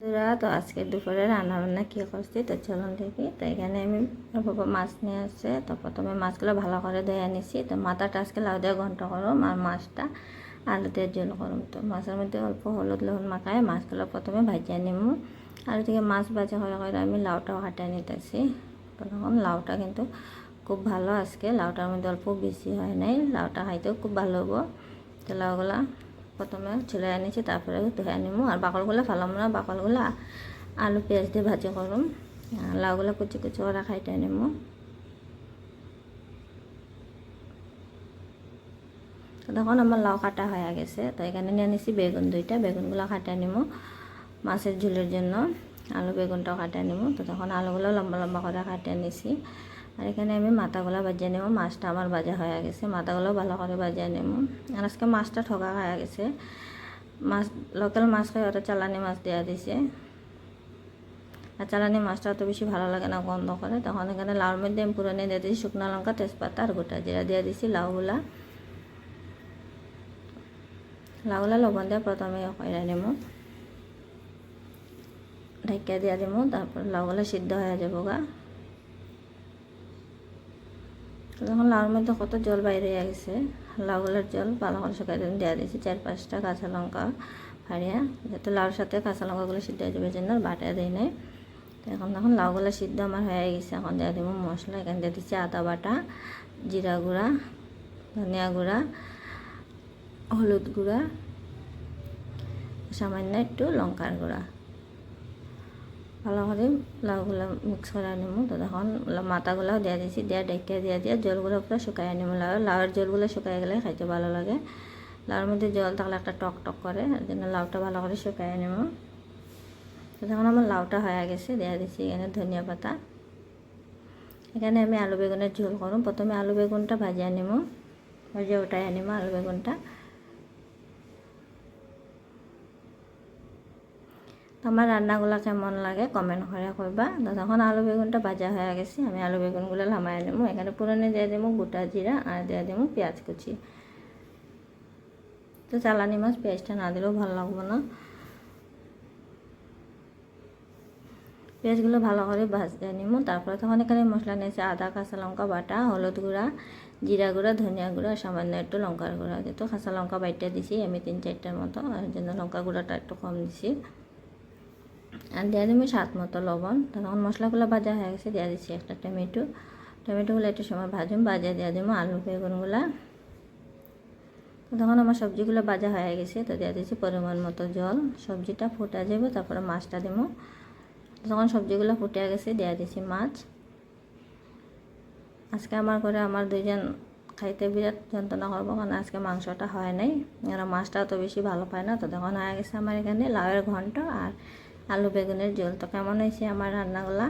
বন্ধুরা, তো আজকে দুপুরে রান্না বান্না কী করছি তো চলুন দেখি। তো এখানে আমি বাবা মাছ নিয়ে আসছে। তো প্রথমে মাছগুলো ভালো করে ধুয়ে নিছি। তো মাথাটা আজকে লাউ দিয়ে ঘন্ট করুম আর মাছটা আলু দিয়ে জল করুম। তো মাছের মধ্যে অল্প হলুদ লবণ মাখায় মাছগুলো প্রথমে ভাজিয়ে নিমু। আর ওদিকে মাছ ভাজা হয়ে করে আমি লাউটাও হাঁটিয়ে নিতেছি। তখন লাউটা কিন্তু খুব ভালো আজকে। লাউটার মধ্যে অল্প বেশি হয় নাই। লাউটা খাইতেও খুব ভালো হব। তো লাউগুলা প্রথমে ছুলে আনিছি, তারপরে ধুয়ে আনিমু। আর বাকলগুলো ফালাম না, বাকলগুলো আলু, পেঁয়াজ দিয়ে ভাজি করুম। লাউগুলো কুচি কুচি করে খাইতে আনিমু। তো তখন আমার লাউ কাটা হয়ে গেছে। তো এখানে নিয়ে নিছি বেগুন দুইটা। বেগুনগুলো কাটে নিমু মাছের ঝোলের জন্য। আলু, বেগুনটাও কাটে নিমু তো তখন আলুগুলো লম্বা লম্বা করে কাটে নিছি আর এখানে আমি মাথাগুলো বাজিয়ে নেব। মাছটা আমার ভাজা হয়ে গেছে। মাথাগুলো ভালো করে বাজিয়ে নেব। আর আজকে মাছটা ঠকা হয়ে গেছে। মাছ, লোকাল মাছ খাই, ওটা চালানি মাছ দেওয়া দিছে। আর চালানি মাছটা অত বেশি ভালো লাগে না, গন্ধ করে। তখন এখানে লাউর মধ্যে আমি পুরো দিয়ে দিয়েছি শুকনো লঙ্কা, তেজপাতা আর গোটা জিরা দিয়ে দিছি লাউগুলা লাউগুলা লবণ দিয়ে প্রথমে কইরা নেব। ঢাকিয়া দিয়া দিব তারপর লাউগুলা সিদ্ধ হয়ে যাব গা। তখন লাউর মধ্যে কত জল বাইরে গেছে লাউগুলোর জল ভালো করে শুকাই দিন দেওয়া দিয়েছি চার পাঁচটা কাঁচা লঙ্কা ফাড়িয়া, যাতে লাউর সাথে কাঁচা লঙ্কাগুলো সিদ্ধ হয়ে যাবে জন্য বাটা দিই নাই। তো এখন তখন লাউগুলো সিদ্ধ আমার হয়ে গেছে, এখন দেওয়া দিব মশলা, এখানে দিয়ে দিচ্ছি আদা বাটা, জিরা গুঁড়া, ধনিয়া গুঁড়া, হলুদ গুঁড়া, সামান্য একটু লঙ্কার গুঁড়া। ভালো করে লাউগুলো মিক্স করে আনিমু তো তখন মাথাগুলোও দিয়ে দিয়েছি দিয়ে ডেকে দিয়ে দিয়ে জলগুলো পুরো শুকাই আনিমু লাউ লাউয়ের জলগুলো শুকাই গেলে খাইতে ভালো লাগে। লাউর মধ্যে জল থাকলে একটা টক টক করে, এর জন্য লাউটা ভালো করে শুকাই আনিমু তো তখন আমার লাউটা হয়ে গেছে, দিয়ে দিচ্ছি এখানে ধনিয়া পাতা। এখানে আমি আলু বেগুনের ঝোল করুম প্রথমে আলু বেগুনটা ভাজি আনিমু ভাজি ওটাই আনিমু আলু বেগুনটা। আমার রান্নাগুলো কেমন লাগে কমেন্ট করে কইবা। তো তখন আলু বেগুনটা ভাজা হয়ে গেছে, আমি আলু বেগুনগুলো লামাই নেব। এখানে পুরনে দিয়ে দেবো গোটা জিরা আর দিয়ে দেবো পেঁয়াজ কুচি। তো চালানি মাছ পেঁয়াজটা না দিলেও ভালো লাগবো না। পেঁয়াজগুলো ভালো করে ভাজতে নিব। তারপরে তখন এখানে মশলা নিয়েছে আদা, কাঁচা লঙ্কা বাটা, হলুদ গুঁড়া, জিরা গুঁড়া, ধনিয়া গুঁড়া, সামান্য একটু লঙ্কার গুঁড়া। যেহেতু কাঁচা লঙ্কা বাইটটা দিছি, আমি তিন চারটার মতো, আর জন্য লঙ্কা গুঁড়াটা একটু কম দিছি। আর দিয়ে দেবো স্বাদ মতো লবণ। তখন মশলাগুলো ভাজা হয়ে গেছে, দিয়ে দিচ্ছি একটা টমেটো। টমেটোগুলো একটু সময় ভাজুন ভাজা দিয়ে দেবো আলু, বেগুনগুলা। তখন আমার সবজিগুলো ভাজা হয়ে গেছে, তো দিয়ে দিচ্ছি পরিমাণ মতো জল। সবজিটা ফুটা যাবে, তারপরে মাছটা দেবো। তখন সবজিগুলো ফুটে গেছে, দিয়ে দিচ্ছি মাছ। আজকে আমার ঘরে আমার দুইজন খাইতে বিরাট যন্ত্রণা করব, কারণ আজকে মাংসটা হয় নাই। আর মাছটা অত বেশি ভালো পায় না, তো তখন হয়ে গেছে আমার এখানে লাউয়ের ঘন্ট আর আলু বেগুনের ঝোল। তো কেমন হয়েছে আমার রান্নাগুলা?